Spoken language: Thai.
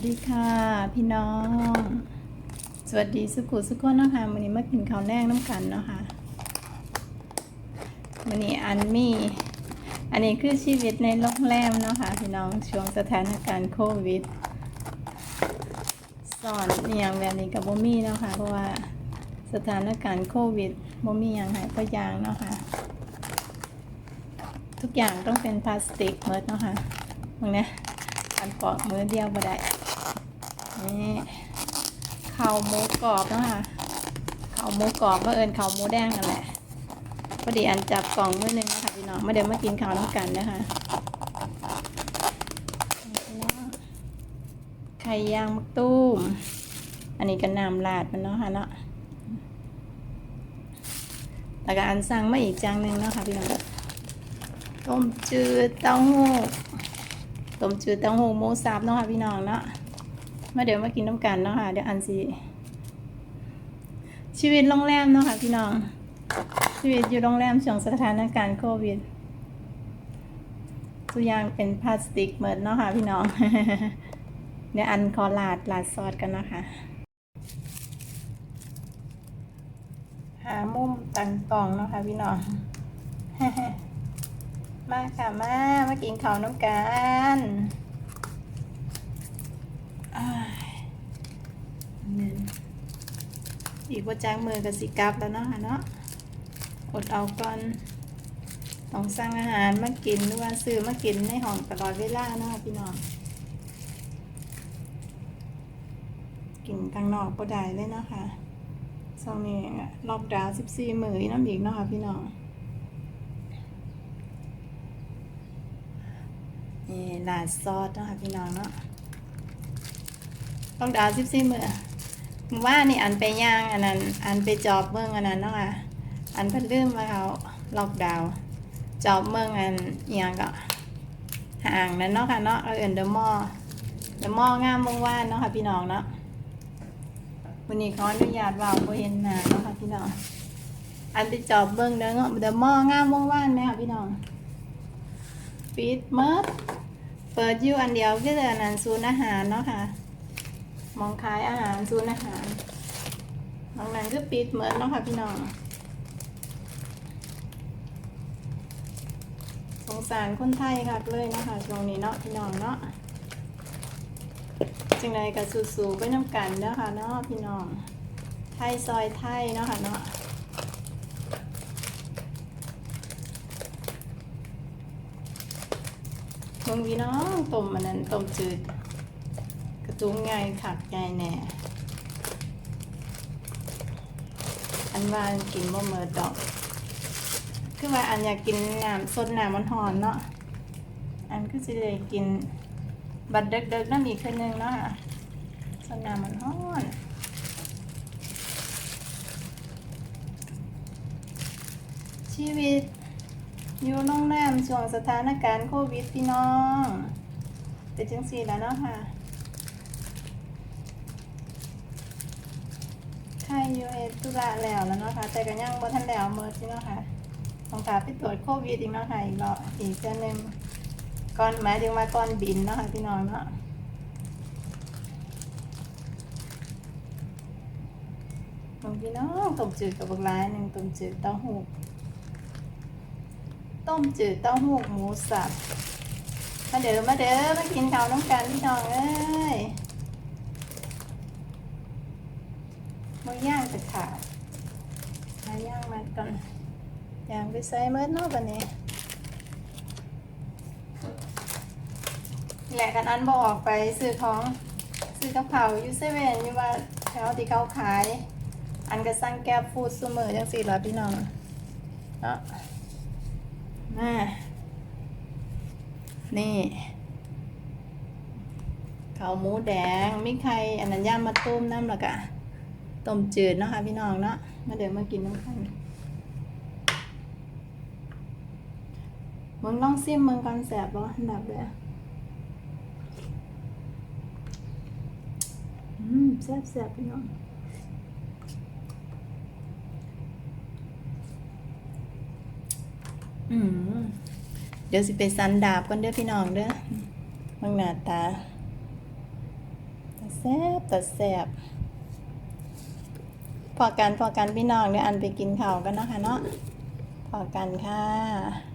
สวัสดีค่ะ พี่น้อง สวัสดีสุขุสุขคนเนาะคะวันนี้มากินข้าวแดงน้ำกันเนาะค่ะวันนี้อันมีอันนี้คือชีวิตในโรงแรมเนาะค่ะพี่น้องช่วงสถานการณ์โควิดสอนอย่างแบบนี้กับบ่มี่เนาะค่ะเพราะว่าสถานการณ์โควิดบ่มีอย่างหายก็ยางเนาะค่ะทุกอย่างต้องเป็นพลาสติกหมดเนาะค่ะตรงนี้ยอันปอกมือเดียวบ่ได้ นี่ข้าหมูกรอบนะคะข้าหมูกรอบก็เอิญข้าหมูแดงนั่นแหละพอดีอันจับกล่องมือหนึงนะคะพี่น้องมาเดี๋ยวมากินข้าวน้ำกันนะคะไข่ย่างมักตุ้ม อันนี้ก็น้ำลาดมันเนาะค่ะเนาะแล้วก็อันสั่งมาอีกจานหนึ่งเนาะค่ะพี่น้องต้มจืดเต้าหู้ต้มจืดเต้าหู้หมูสับเนาะค่ะพี่น้องเนาะ มาเดี๋ยวมากินน้ำกันเนาะค่ะ เดี๋ยวอันสิชีวิตโรงแรมเนาะค่ะพี่น้อง ชีวิตอยู่โรงแรมช่วงสถานการณ์โควิดทุกอย่างเป็นพลาสติกเหมือนเนาะค่ะพี่น้องเดี๋ยวอันขอลาดลาดซอสกันนะคะหามุมตังกล่องเนาะค่ะพี่น้อง มาค่ะมามากินข้าวน้ำกันอ้ายนี่ อีกว่าจ้างมือกับสิกลับแล้วเนาะค่ะเนาะอดเอาก่อนต้องสั่งอาหารมากินหรือว่าซื้อมากินในห้องตลอดเวลาเนาะพี่น้องกินทางนอกก็ได้เลยเนาะค่ะช่วงนี้ล็อกดาวน์14มื้อน้ำอีกเนาะค่ะพี่น้องนี่ลาดซอสเนาะค่ะพี่น้องเนาะต้องดาวซิบซี่มือมือ ว่านี่อันไปย่างอันนั้น อันไปจอบเมืองอันนั้นเนาะค่ะอันเพิ่นลืมมาเขาล็อกดาวจอบเมืองอันอย่างก็ห่างนั่นเนาะค่ะเนาะเอาเอินเดอะมอเดอะมองามเมืองว่านเนาะค่ะพี่น้องเนาะวันนี้ขออนุญาตว่าบ่เห็นหนาเนาะค่ะพี่น้องอันไปจอบเบิ่งเด้อเนาะเดอะมองามเมืองว่านไหมค่ะพี่น้องปิดเมิดเปิดอยู่อันเดียวก็คืออันนั้นศูนย์อาหารเนาะค่ะ มองขายอาหารศูนอาหารตรงนั้นคือปิดเหมิดเนาะค่ะพี่น้องสงสารคนไทยค่ะเลยเนาะคะช่วงนี้เนาะพี่น้องเนาะจังไรกับสู้ๆไปน้ำกันเนาะค่ะเนาะพี่น้อง ไทยซอยไทยเนาะค่ะเนาะมึงพี่น้องต้มมันนั้นต้มจืด ระจุงไงขักไงแน่อันว่ากินบ่เมิดดอก คือว่าอันอยากกินน้ำสดน้ำมันหอนเนาะ อันก็สิเลยกินบัดเด็กๆน้ำอีกคนนึงเนาะค่ะสดน้ำมันหอนชีวิตอยู่โรงแรมช่วงสถานการณ์โควิดพี่น้อง แต่จังสี่แล้วเนาะค่ะ ใครอยู่เอตุระแล้วแล้วเนาะค่ะ แต่ก็ยังบ่ทันแล้วเมื่อที่เนาะค่ะต้องการไปตรวจโควิดอีกเนาะค่ะอีกรอบอีกเส้นหนึ่งก่อนหมายถึงว่าก่อนบินเนาะค่ะพี่น้องเนาะบางพี่น้องต้มจืดกับบักร้ายหนึ่งต้มจืดเต้าหู้ต้มจืดเต้าหู้หมูสับมาเด้อมาเด้อมากินข้าวน้ำกันพี่น้องเอ้ย มาย่างจะขาดมาย่างมาก่อนย่างไปใส่เมื่อเนอกบันนี้แหละกันอันบออกไปซื้อของซื้อกับเผาวอยูเซเว่นอยู่ว่าแถวที่เขาขาย อันก็สั่งแก้บฟูดซูเมอร์จังสี่ร้อยพี่น้องเนาะมานี่ข้าวหมูแดงมิไข่อันนั้นย่างมาต้มน้ำแล้วก็ ต้มจืดเนาะค่ะพี่น้องเนาะมาเดี๋ยวมากินน้ำกันมึงลองซิมมึงก่อนแสบบ่อันดับเลยอืมแซบแซบพี่น้องอืมเดี๋ยวสิไปสันดาบกันเด้อพี่น้องเด้อเบางหน้าตาแซบต่แซ่บ พอกันพอกันพี่น้องเดี๋ยวอันไปกินข้าวกันเนาะคะเนาะพอกันค่ะ